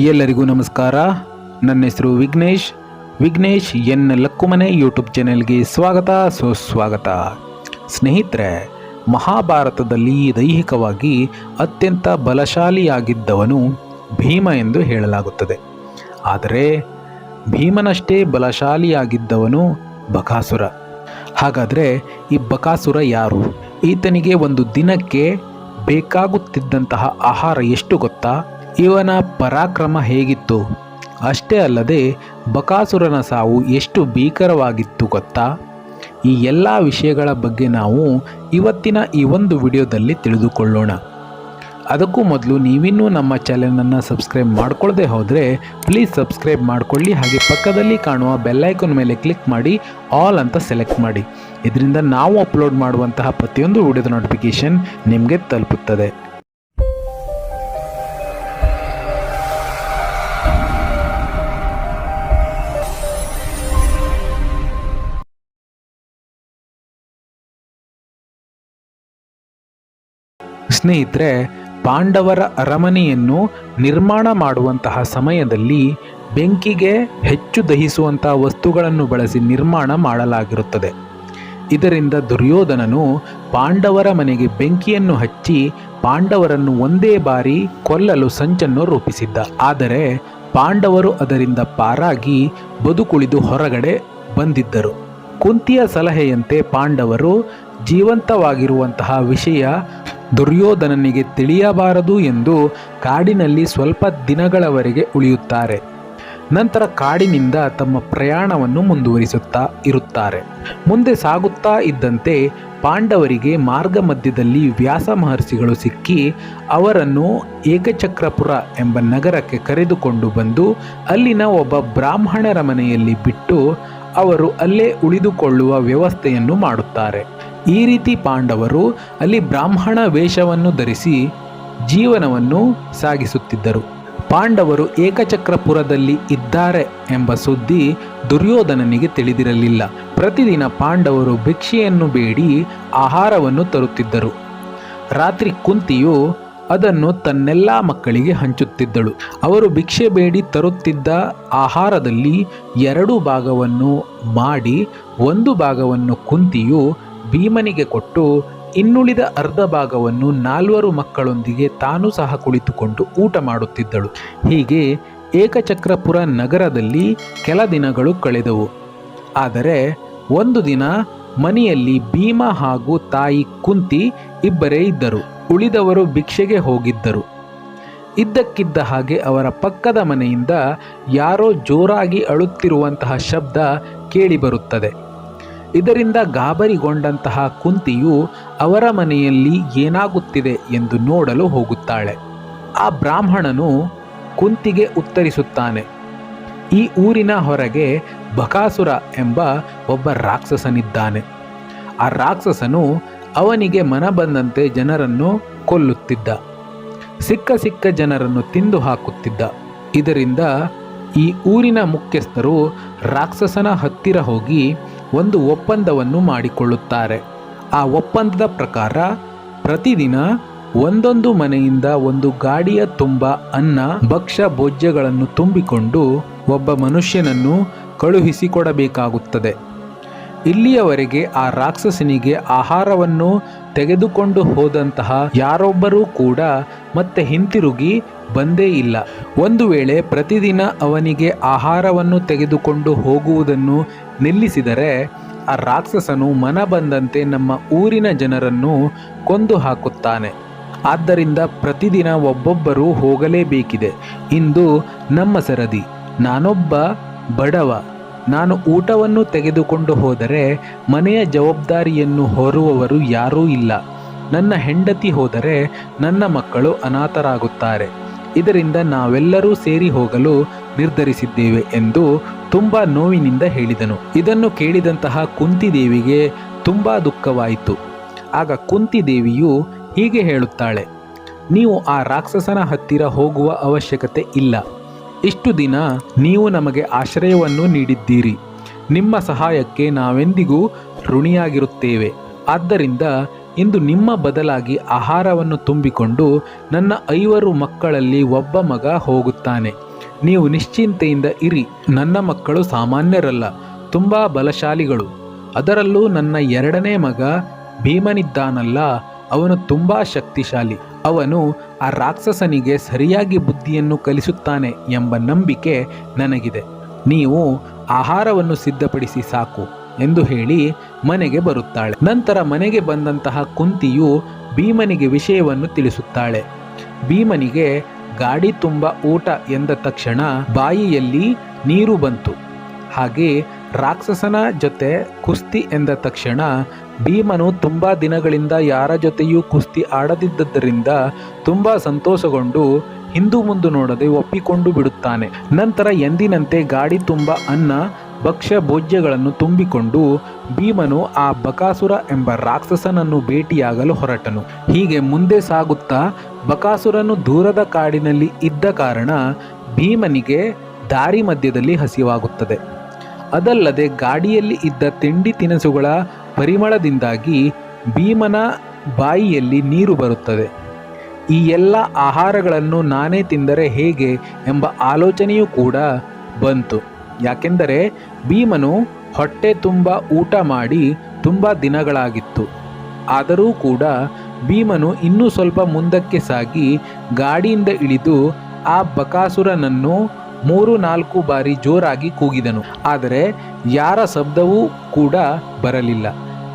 ಎಲ್ಲರಿಗೂ ನಮಸ್ಕಾರ. ನನ್ನ ಹೆಸರು ವಿಘ್ನೇಶ್. ವಿಘ್ನೇಶ್ ಎನ್ ಲಕ್ಕುಮನೆ ಯೂಟ್ಯೂಬ್ ಚಾನೆಲ್ಗೆ ಸ್ವಾಗತ. ಸುಸ್ವಾಗತ ಸ್ನೇಹಿತರೆ, ಮಹಾಭಾರತದಲ್ಲಿ ದೈಹಿಕವಾಗಿ ಅತ್ಯಂತ ಬಲಶಾಲಿಯಾಗಿದ್ದವನು ಭೀಮ ಎಂದು ಹೇಳಲಾಗುತ್ತದೆ. ಆದರೆ, ಭೀಮನಷ್ಟೇ ಬಲಶಾಲಿಯಾಗಿದ್ದವನು ಬಕಾಸುರ. ಹಾಗಾದರೆ ಈ ಬಕಾಸುರ ಯಾರು? ಈತನಿಗೆ ಒಂದು ದಿನಕ್ಕೆ ಬೇಕಾಗುತ್ತಿದ್ದಂತಹ ಆಹಾರ ಎಷ್ಟು ಗೊತ್ತಾ? ಇವನ ಪರಾಕ್ರಮ ಹೇಗಿತ್ತು? ಅಷ್ಟೇ ಅಲ್ಲದೆ ಬಕಾಸುರನ ಸಾವು ಎಷ್ಟು ಭೀಕರವಾಗಿತ್ತು ಗೊತ್ತಾ? ಈ ಎಲ್ಲ ವಿಷಯಗಳ ಬಗ್ಗೆ ನಾವು ಇವತ್ತಿನ ಈ ಒಂದು ವಿಡಿಯೋದಲ್ಲಿ ತಿಳಿದುಕೊಳ್ಳೋಣ. ಅದಕ್ಕೂ ಮೊದಲು ನೀವಿನ್ನೂ ನಮ್ಮ ಚಾನೆಲನ್ನು ಸಬ್ಸ್ಕ್ರೈಬ್ ಮಾಡ್ಕೊಳ್ಳದೆ ಹೋದರೆ ಪ್ಲೀಸ್ ಸಬ್ಸ್ಕ್ರೈಬ್ ಮಾಡಿಕೊಳ್ಳಿ. ಹಾಗೆ ಪಕ್ಕದಲ್ಲಿ ಕಾಣುವ ಬೆಲ್ಲೈಕನ್ ಮೇಲೆ ಕ್ಲಿಕ್ ಮಾಡಿ, ಆಲ್ ಅಂತ ಸೆಲೆಕ್ಟ್ ಮಾಡಿ. ಇದರಿಂದ ನಾವು ಅಪ್ಲೋಡ್ ಮಾಡುವಂತಹ ಪ್ರತಿಯೊಂದು ವಿಡಿಯೋದ ನೋಟಿಫಿಕೇಷನ್ ನಿಮಗೆ ತಲುಪುತ್ತದೆ. ಸ್ನೇಹಿತರೆ, ಪಾಂಡವರ ಅರಮನೆಯನ್ನು ನಿರ್ಮಾಣ ಮಾಡುವಂತಹ ಸಮಯದಲ್ಲಿ ಬೆಂಕಿಗೆ ಹೆಚ್ಚು ದಹಿಸುವಂತಹ ವಸ್ತುಗಳನ್ನು ಬಳಸಿ ನಿರ್ಮಾಣ ಮಾಡಲಾಗಿರುತ್ತದೆ. ಇದರಿಂದ ದುರ್ಯೋಧನನು ಪಾಂಡವರ ಮನೆಗೆ ಬೆಂಕಿಯನ್ನು ಹಚ್ಚಿ ಪಾಂಡವರನ್ನು ಒಂದೇ ಬಾರಿ ಕೊಲ್ಲಲು ಸಂಚನ್ನು ರೂಪಿಸಿದ್ದ. ಆದರೆ ಪಾಂಡವರು ಅದರಿಂದ ಪಾರಾಗಿ ಬದುಕುಳಿದು ಹೊರಗಡೆ ಬಂದಿದ್ದರು. ಕುಂತಿಯ ಸಲಹೆಯಂತೆ ಪಾಂಡವರು ಜೀವಂತವಾಗಿರುವಂತಹ ವಿಷಯ ದುರ್ಯೋಧನನಿಗೆ ತಿಳಿಯಬಾರದು ಎಂದು ಕಾಡಿನಲ್ಲಿ ಸ್ವಲ್ಪ ದಿನಗಳವರೆಗೆ ಉಳಿಯುತ್ತಾರೆ. ನಂತರ ಕಾಡಿನಿಂದ ತಮ್ಮ ಪ್ರಯಾಣವನ್ನು ಮುಂದುವರಿಸುತ್ತಾ ಇರುತ್ತಾರೆ. ಮುಂದೆ ಸಾಗುತ್ತಾ ಇದ್ದಂತೆ ಪಾಂಡವರಿಗೆ ಮಾರ್ಗ ಮಧ್ಯದಲ್ಲಿ ವ್ಯಾಸ ಮಹರ್ಷಿಗಳು ಸಿಕ್ಕಿ ಅವರನ್ನು ಏಕಚಕ್ರಪುರ ಎಂಬ ನಗರಕ್ಕೆ ಕರೆದುಕೊಂಡು ಬಂದು ಅಲ್ಲಿನ ಒಬ್ಬ ಬ್ರಾಹ್ಮಣರ ಮನೆಯಲ್ಲಿ ಬಿಟ್ಟು ಅವರು ಅಲ್ಲೇ ಉಳಿದುಕೊಳ್ಳುವ ವ್ಯವಸ್ಥೆಯನ್ನು ಮಾಡುತ್ತಾರೆ. ಈ ರೀತಿ ಪಾಂಡವರು ಅಲ್ಲಿ ಬ್ರಾಹ್ಮಣ ವೇಷವನ್ನು ಧರಿಸಿ ಜೀವನವನ್ನು ಸಾಗಿಸುತ್ತಿದ್ದರು. ಪಾಂಡವರು ಏಕಚಕ್ರಪುರದಲ್ಲಿ ಇದ್ದಾರೆ ಎಂಬ ಸುದ್ದಿ ದುರ್ಯೋಧನನಿಗೆ ತಿಳಿದಿರಲಿಲ್ಲ. ಪ್ರತಿದಿನ ಪಾಂಡವರು ಭಿಕ್ಷೆಯನ್ನು ಬೇಡಿ ಆಹಾರವನ್ನು ತರುತ್ತಿದ್ದರು. ರಾತ್ರಿ ಕುಂತಿಯು ಅದನ್ನು ತನ್ನೆಲ್ಲ ಮಕ್ಕಳಿಗೆ ಹಂಚುತ್ತಿದ್ದಳು. ಅವರು ಭಿಕ್ಷೆ ಬೇಡಿ ತರುತ್ತಿದ್ದ ಆಹಾರದಲ್ಲಿ ಎರಡು ಭಾಗವನ್ನು ಮಾಡಿ, ಒಂದು ಭಾಗವನ್ನು ಕುಂತಿಯು ಭೀಮನಿಗೆ ಕೊಟ್ಟು ಇನ್ನುಳಿದ ಅರ್ಧ ಭಾಗವನ್ನು ನಾಲ್ವರು ಮಕ್ಕಳೊಂದಿಗೆ ತಾನು ಸಹ ಕುಳಿತುಕೊಂಡು ಊಟ ಮಾಡುತ್ತಿದ್ದಳು. ಹೀಗೆ ಏಕಚಕ್ರಪುರ ನಗರದಲ್ಲಿ ಕೆಲ ದಿನಗಳು ಕಳೆದವು. ಆದರೆ ಒಂದು ದಿನ ಮನೆಯಲ್ಲಿ ಭೀಮ ಹಾಗೂ ತಾಯಿ ಕುಂತಿ ಇಬ್ಬರೇ ಇದ್ದರು. ಉಳಿದವರು ಭಿಕ್ಷೆಗೆ ಹೋಗಿದ್ದರು. ಇದ್ದಕ್ಕಿದ್ದ ಹಾಗೆ ಅವರ ಪಕ್ಕದ ಮನೆಯಿಂದ ಯಾರೋ ಜೋರಾಗಿ ಅಳುತ್ತಿರುವಂತಹ ಶಬ್ದ ಕೇಳಿಬರುತ್ತದೆ. ಇದರಿಂದ ಗಾಬರಿಗೊಂಡಂತಹ ಕುಂತಿಯು ಅವರ ಮನೆಯಲ್ಲಿ ಏನಾಗುತ್ತಿದೆ ಎಂದು ನೋಡಲು ಹೋಗುತ್ತಾಳೆ. ಆ ಬ್ರಾಹ್ಮಣನು ಕುಂತಿಗೆ ಉತ್ತರಿಸುತ್ತಾನೆ, ಈ ಊರಿನ ಹೊರಗೆ ಬಕಾಸುರ ಎಂಬ ಒಬ್ಬ ರಾಕ್ಷಸನಿದ್ದಾನೆ. ಆ ರಾಕ್ಷಸನು ಅವನಿಗೆ ಮನ ಬಂದಂತೆ ಜನರನ್ನು ಕೊಲ್ಲುತ್ತಿದ್ದ, ಸಿಕ್ಕ ಸಿಕ್ಕ ಜನರನ್ನು ತಿಂದು ಹಾಕುತ್ತಿದ್ದ. ಇದರಿಂದ ಈ ಊರಿನ ಮುಖ್ಯಸ್ಥರು ರಾಕ್ಷಸನ ಹತ್ತಿರ ಹೋಗಿ ಒಂದು ಒಪ್ಪಂದವನ್ನು ಮಾಡಿಕೊಳ್ಳುತ್ತಾರೆ. ಆ ಒಪ್ಪಂದದ ಪ್ರಕಾರ ಪ್ರತಿದಿನ ಒಂದೊಂದು ಮನೆಯಿಂದ ಒಂದು ಗಾಡಿಯ ತುಂಬ ಅನ್ನ, ಭಕ್ಷ್ಯ, ಭೋಜ್ಯಗಳನ್ನು ತುಂಬಿಕೊಂಡು ಒಬ್ಬ ಮನುಷ್ಯನನ್ನು ಕಳುಹಿಸಿಕೊಡಬೇಕಾಗುತ್ತದೆ. ಇಲ್ಲಿಯವರೆಗೆ ಆ ರಾಕ್ಷಸನಿಗೆ ಆಹಾರವನ್ನು ತೆಗೆದುಕೊಂಡು ಹೋದಂತಹ ಯಾರೊಬ್ಬರೂ ಕೂಡ ಮತ್ತೆ ಹಿಂತಿರುಗಿ ಬಂದೇ ಇಲ್ಲ. ಒಂದು ವೇಳೆ ಪ್ರತಿದಿನ ಅವನಿಗೆ ಆಹಾರವನ್ನು ತೆಗೆದುಕೊಂಡು ಹೋಗುವುದನ್ನು ನಿಲ್ಲಿಸಿದರೆ, ಆ ರಾಕ್ಷಸನು ಮನ ಬಂದಂತೆ ನಮ್ಮ ಊರಿನ ಜನರನ್ನು ಕೊಂದು ಹಾಕುತ್ತಾನೆ. ಆದ್ದರಿಂದ ಪ್ರತಿದಿನ ಒಬ್ಬೊಬ್ಬರು ಹೋಗಲೇಬೇಕಿದೆ. ಇಂದು ನಮ್ಮ ಸರದಿ, ನಾನೊಬ್ಬ ಬಡವ. ನಾನು ಊಟವನ್ನು ತೆಗೆದುಕೊಂಡು ಹೋದರೆ ಮನೆಯ ಜವಾಬ್ದಾರಿಯನ್ನು ಹೊರುವವರು ಯಾರೂ ಇಲ್ಲ. ನನ್ನ ಹೆಂಡತಿ ಹೋದರೆ ನನ್ನ ಮಕ್ಕಳು ಅನಾಥರಾಗುತ್ತಾರೆ. ಇದರಿಂದ ನಾವೆಲ್ಲರೂ ಸೇರಿ ಹೋಗಲು ನಿರ್ಧರಿಸಿದ್ದೇವೆ ಎಂದು ತುಂಬ ನೋವಿನಿಂದ ಹೇಳಿದನು. ಇದನ್ನು ಕೇಳಿದಂತಹ ಕುಂತಿದೇವಿಗೆ ತುಂಬ ದುಃಖವಾಯಿತು. ಆಗ ಕುಂತಿದೇವಿಯು ಹೀಗೆ ಹೇಳುತ್ತಾಳೆ, ನೀವು ಆ ರಾಕ್ಷಸನ ಹತ್ತಿರ ಹೋಗುವ ಅವಶ್ಯಕತೆ ಇಲ್ಲ. ಇಷ್ಟು ದಿನ ನೀವು ನಮಗೆ ಆಶ್ರಯವನ್ನು ನೀಡಿದ್ದೀರಿ. ನಿಮ್ಮ ಸಹಾಯಕ್ಕೆ ನಾವೆಂದಿಗೂ ಋಣಿಯಾಗಿರುತ್ತೇವೆ. ಆದ್ದರಿಂದ ಇಂದು ನಿಮ್ಮ ಬದಲಾಗಿ ಆಹಾರವನ್ನು ತುಂಬಿಕೊಂಡು ನನ್ನ ಐವರು ಮಕ್ಕಳಲ್ಲಿ ಒಬ್ಬ ಮಗ ಹೋಗುತ್ತಾನೆ. ನೀವು ನಿಶ್ಚಿಂತೆಯಿಂದ ಇರಿ, ನನ್ನ ಮಕ್ಕಳು ಸಾಮಾನ್ಯರಲ್ಲ, ತುಂಬ ಬಲಶಾಲಿಗಳು. ಅದರಲ್ಲೂ ನನ್ನ ಎರಡನೇ ಮಗ ಭೀಮನಿದ್ದಾನಲ್ಲ, ಅವನು ತುಂಬ ಶಕ್ತಿಶಾಲಿ. ಅವನು ಆ ರಾಕ್ಷಸನಿಗೆ ಸರಿಯಾಗಿ ಬುದ್ಧಿಯನ್ನು ಕಲಿಸುತ್ತಾನೆ ಎಂಬ ನಂಬಿಕೆ ನನಗಿದೆ. ನೀವು ಆಹಾರವನ್ನು ಸಿದ್ಧಪಡಿಸಿ ಸಾಕು ಎಂದು ಹೇಳಿ ಮನೆಗೆ ಬರುತ್ತಾಳೆ. ನಂತರ ಮನೆಗೆ ಬಂದಂತಹ ಕುಂತಿಯು ಭೀಮನಿಗೆ ವಿಷಯವನ್ನು ತಿಳಿಸುತ್ತಾಳೆ. ಭೀಮನಿಗೆ, ಗಾಡಿ ತುಂಬ ಊಟ ಎಂದ ತಕ್ಷಣ ಬಾಯಿಯಲ್ಲಿ ನೀರು ಬಂತು. ಹಾಗೆ ರಾಕ್ಷಸನ ಜೊತೆ ಕುಸ್ತಿ ಎಂದ ತಕ್ಷಣ ಭೀಮನು ತುಂಬ ದಿನಗಳಿಂದ ಯಾರ ಜೊತೆಯೂ ಕುಸ್ತಿ ಆಡದಿದ್ದರಿಂದ ತುಂಬ ಸಂತೋಷಗೊಂಡು ಹಿಂದು ಮುಂದು ನೋಡದೆ ಒಪ್ಪಿಕೊಂಡು ಬಿಡುತ್ತಾನೆ. ನಂತರ ಎಂದಿನಂತೆ ಗಾಡಿ ತುಂಬ ಅನ್ನ, ಭಕ್ಷ್ಯ, ಭೋಜ್ಯಗಳನ್ನು ತುಂಬಿಕೊಂಡು ಭೀಮನು ಆ ಬಕಾಸುರ ಎಂಬ ರಾಕ್ಷಸನನ್ನು ಭೇಟಿಯಾಗಲು ಹೊರಟನು. ಹೀಗೆ ಮುಂದೆ ಸಾಗುತ್ತಾ ಬಕಾಸುರನು ದೂರದ ಕಾಡಿನಲ್ಲಿ ಇದ್ದ ಕಾರಣ ಭೀಮನಿಗೆ ದಾರಿ ಮಧ್ಯದಲ್ಲಿ ಹಸಿವಾಗುತ್ತದೆ. ಅದಲ್ಲದೆ ಗಾಡಿಯಲ್ಲಿ ಇದ್ದ ತಿಂಡಿ ತಿನಿಸುಗಳ ಪರಿಮಳದಿಂದಾಗಿ ಭೀಮನ ಬಾಯಿಯಲ್ಲಿ ನೀರು ಬರುತ್ತದೆ. ಈ ಎಲ್ಲ ಆಹಾರಗಳನ್ನು ನಾನೇ ತಿಂದರೆ ಹೇಗೆ ಎಂಬ ಆಲೋಚನೆಯೂ ಕೂಡ ಬಂತು. ಯಾಕೆಂದರೆ ಭೀಮನು ಹೊಟ್ಟೆ ತುಂಬ ಊಟ ಮಾಡಿ ತುಂಬ ದಿನಗಳಾಗಿತ್ತು. ಆದರೂ ಕೂಡ ಭೀಮನು ಇನ್ನೂ ಸ್ವಲ್ಪ ಮುಂದಕ್ಕೆ ಸಾಗಿ ಗಾಡಿಯಿಂದ ಇಳಿದು ಆ ಬಕಾಸುರನನ್ನು ಮೂರು ನಾಲ್ಕು ಬಾರಿ ಜೋರಾಗಿ ಕೂಗಿದನು. ಆದರೆ ಯಾರ ಶಬ್ದವೂ ಕೂಡ ಬರಲಿಲ್ಲ.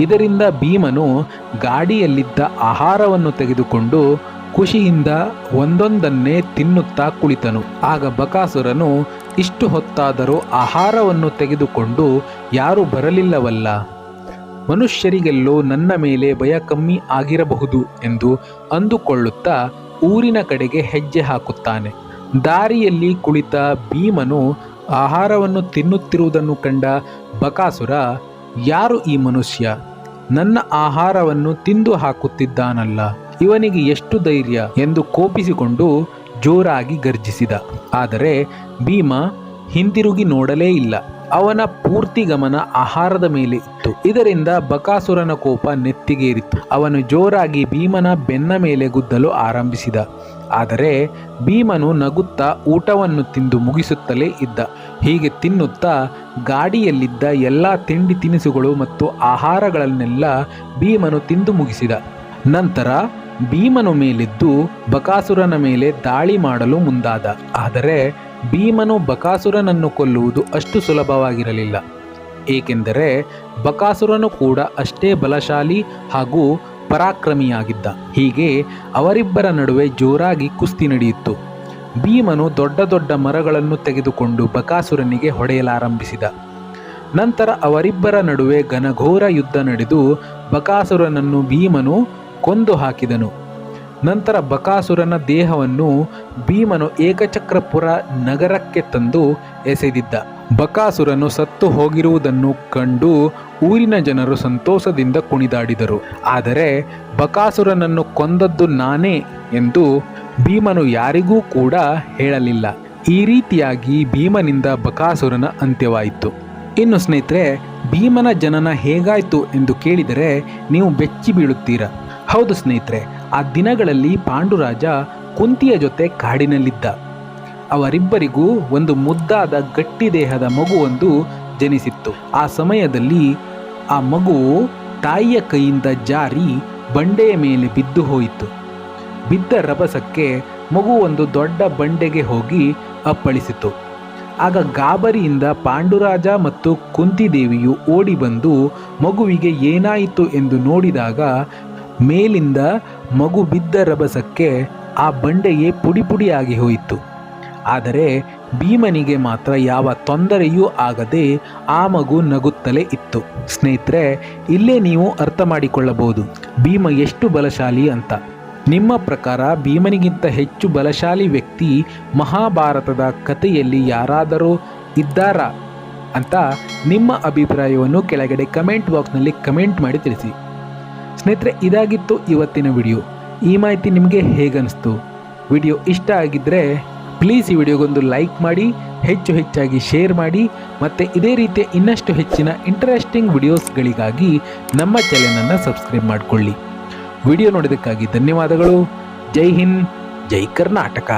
ಇದರಿಂದ ಭೀಮನು ಗಾಡಿಯಲ್ಲಿದ್ದ ಆಹಾರವನ್ನು ತೆಗೆದುಕೊಂಡು ಖುಷಿಯಿಂದ ಒಂದೊಂದನ್ನೇ ತಿನ್ನುತ್ತಾ ಕುಳಿತನು. ಆಗ ಬಕಾಸುರನು, ಇಷ್ಟು ಹೊತ್ತಾದರೂ ಆಹಾರವನ್ನು ತೆಗೆದುಕೊಂಡು ಯಾರು ಬರಲಿಲ್ಲವಲ್ಲ. ಮನುಷ್ಯರಿಗೆಲ್ಲೋ ನನ್ನ ಮೇಲೆ ಭಯ ಕಮ್ಮಿ ಆಗಿರಬಹುದು ಎಂದು ಅಂದುಕೊಳ್ಳುತ್ತಾ ಊರಿನ ಕಡೆಗೆ ಹೆಜ್ಜೆ ಹಾಕುತ್ತಾನೆ. ದಾರಿಯಲ್ಲಿ ಕುಳಿತ ಭೀಮನು ಆಹಾರವನ್ನು ತಿನ್ನುತ್ತಿರುವುದನ್ನು ಕಂಡ ಬಕಾಸುರ, ಯಾರು ಈ ಮನುಷ್ಯ? ನನ್ನ ಆಹಾರವನ್ನು ತಿಂದು ಹಾಕುತ್ತಿದ್ದಾನಲ್ಲ. ಇವನಿಗೆ ಎಷ್ಟು ಧೈರ್ಯ? ಎಂದು ಕೋಪಿಸಿಕೊಂಡು ಜೋರಾಗಿ ಗರ್ಜಿಸಿದ. ಆದರೆ ಭೀಮ ಹಿಂದಿರುಗಿ ನೋಡಲೇ ಇಲ್ಲ. ಅವನ ಪೂರ್ತಿ ಗಮನ ಆಹಾರದ ಮೇಲೆ ಇತ್ತು. ಇದರಿಂದ ಬಕಾಸುರನ ಕೋಪ ನೆತ್ತಿಗೇರಿತ್ತು ಅವನು ಜೋರಾಗಿ ಭೀಮನ ಬೆನ್ನ ಮೇಲೆ ಗುದ್ದಲು ಆರಂಭಿಸಿದ. ಆದರೆ ಭೀಮನು ನಗುತ್ತಾ ಊಟವನ್ನು ತಿಂದು ಮುಗಿಸುತ್ತಲೇ ಇದ್ದ. ಹೀಗೆ ತಿನ್ನುತ್ತಾ ಗಾಡಿಯಲ್ಲಿದ್ದ ಎಲ್ಲ ತಿಂಡಿ ತಿನಿಸುಗಳು ಮತ್ತು ಆಹಾರಗಳನ್ನೆಲ್ಲ ಭೀಮನು ತಿಂದು ಮುಗಿಸಿದ. ನಂತರ ಭೀಮನು ಮೇಲಿದ್ದು ಬಕಾಸುರನ ಮೇಲೆ ದಾಳಿ ಮಾಡಲು ಮುಂದಾದ. ಆದರೆ ಭೀಮನು ಬಕಾಸುರನನ್ನು ಕೊಲ್ಲುವುದು ಅಷ್ಟು ಸುಲಭವಾಗಿರಲಿಲ್ಲ. ಏಕೆಂದರೆ ಬಕಾಸುರನು ಕೂಡ ಅಷ್ಟೇ ಬಲಶಾಲಿ ಹಾಗೂ ಪರಾಕ್ರಮಿಯಾಗಿದ್ದ. ಹೀಗೆ ಅವರಿಬ್ಬರ ನಡುವೆ ಜೋರಾಗಿ ಕುಸ್ತಿ ನಡೆಯಿತು. ಭೀಮನು ದೊಡ್ಡ ದೊಡ್ಡ ಮರಗಳನ್ನು ತೆಗೆದುಕೊಂಡು ಬಕಾಸುರನಿಗೆ ಹೊಡೆಯಲಾರಂಭಿಸಿದ. ನಂತರ ಅವರಿಬ್ಬರ ನಡುವೆ ಘನಘೋರ ಯುದ್ಧ ನಡೆದು ಬಕಾಸುರನನ್ನು ಭೀಮನು ಕೊಂದು ಹಾಕಿದನು. ನಂತರ ಬಕಾಸುರನ ದೇಹವನ್ನು ಭೀಮನು ಏಕಚಕ್ರಪುರ ನಗರಕ್ಕೆ ತಂದು ಎಸೆದಿದ್ದ. ಬಕಾಸುರನು ಸತ್ತು ಹೋಗಿರುವುದನ್ನು ಕಂಡು ಊರಿನ ಜನರು ಸಂತೋಷದಿಂದ ಕುಣಿದಾಡಿದರು. ಆದರೆ ಬಕಾಸುರನನ್ನು ಕೊಂದದ್ದು ನಾನೇ ಎಂದು ಭೀಮನು ಯಾರಿಗೂ ಕೂಡ ಹೇಳಲಿಲ್ಲ. ಈ ರೀತಿಯಾಗಿ ಭೀಮನಿಂದ ಬಕಾಸುರನ ಅಂತ್ಯವಾಯಿತು. ಇನ್ನು ಸ್ನೇಹಿತರೆ, ಭೀಮನ ಜನನ ಹೇಗಾಯಿತು ಎಂದು ಕೇಳಿದರೆ ನೀವು ಬೆಚ್ಚಿ ಬೀಳುತ್ತೀರಾ? ಹೌದು ಸ್ನೇಹಿತರೆ, ಆ ದಿನಗಳಲ್ಲಿ ಪಾಂಡುರಾಜ ಕುಂತಿಯ ಜೊತೆ ಕಾಡಿನಲ್ಲಿದ್ದ. ಅವರಿಬ್ಬರಿಗೂ ಒಂದು ಮುದ್ದಾದ ಗಟ್ಟಿ ದೇಹದ ಮಗುವೊಂದು ಜನಿಸಿತ್ತು. ಆ ಸಮಯದಲ್ಲಿ ಆ ಮಗು ತಾಯಿಯ ಕೈಯಿಂದ ಜಾರಿ ಬಂಡೆಯ ಮೇಲೆ ಬಿದ್ದು ಹೋಯಿತು. ಬಿದ್ದ ರಭಸಕ್ಕೆ ಮಗು ಒಂದು ದೊಡ್ಡ ಬಂಡೆಗೆ ಹೋಗಿ ಅಪ್ಪಳಿಸಿತು. ಆಗ ಗಾಬರಿಯಿಂದ ಪಾಂಡುರಾಜ ಮತ್ತು ಕುಂತಿದೇವಿಯು ಓಡಿ ಬಂದು ಮಗುವಿಗೆ ಏನಾಯಿತು ಎಂದು ನೋಡಿದಾಗ ಮೇಲಿಂದ ಮಗು ಬಿದ್ದ ರಭಸಕ್ಕೆ ಆ ಬಂಡೆಯೇ ಪುಡಿ ಪುಡಿಯಾಗಿ ಹೋಯಿತು. ಆದರೆ ಭೀಮನಿಗೆ ಮಾತ್ರ ಯಾವ ತೊಂದರೆಯೂ ಆಗದೆ ಆ ಮಗು ನಗುತ್ತಲೇ ಇತ್ತು. ಸ್ನೇಹಿತರೆ, ಇಲ್ಲೇ ನೀವು ಅರ್ಥ ಮಾಡಿಕೊಳ್ಳಬಹುದು. ಭೀಮ ಎಷ್ಟು ಬಲಶಾಲಿ ಅಂತ. ನಿಮ್ಮ ಪ್ರಕಾರ ಭೀಮನಿಗಿಂತ ಹೆಚ್ಚು ಬಲಶಾಲಿ ವ್ಯಕ್ತಿ ಮಹಾಭಾರತದ ಕಥೆಯಲ್ಲಿ ಯಾರಾದರೂ ಇದ್ದಾರಾ ಅಂತ ನಿಮ್ಮ ಅಭಿಪ್ರಾಯವನ್ನು ಕೆಳಗಡೆ ಕಮೆಂಟ್ ಬಾಕ್ಸ್ನಲ್ಲಿ ಕಮೆಂಟ್ ಮಾಡಿ ತಿಳಿಸಿ. ಸ್ನೇಹಿತರೆ, ಇದಾಗಿತ್ತು ಇವತ್ತಿನ ವಿಡಿಯೋ. ಈ ಮಾಹಿತಿ ನಿಮಗೆ ಹೇಗನ್ನಿಸ್ತು ವಿಡಿಯೋ ಇಷ್ಟ ಆಗಿದ್ದರೆ ಪ್ಲೀಸ್ ಈ ವಿಡಿಯೋಗೊಂದು ಲೈಕ್ ಮಾಡಿ, ಹೆಚ್ಚು ಹೆಚ್ಚಾಗಿ ಶೇರ್ ಮಾಡಿ ಮತ್ತು ಇದೇ ರೀತಿಯ ಇನ್ನಷ್ಟು ಹೆಚ್ಚಿನ ಇಂಟ್ರೆಸ್ಟಿಂಗ್ ವಿಡಿಯೋಸ್ಗಳಿಗಾಗಿ ನಮ್ಮ ಚಾನೆಲನ್ನು ಸಬ್ಸ್ಕ್ರೈಬ್ ಮಾಡಿಕೊಳ್ಳಿ. ವಿಡಿಯೋ ನೋಡೋದಕ್ಕಾಗಿ ಧನ್ಯವಾದಗಳು. ಜೈ ಹಿಂದ್, ಜೈ ಕರ್ನಾಟಕ.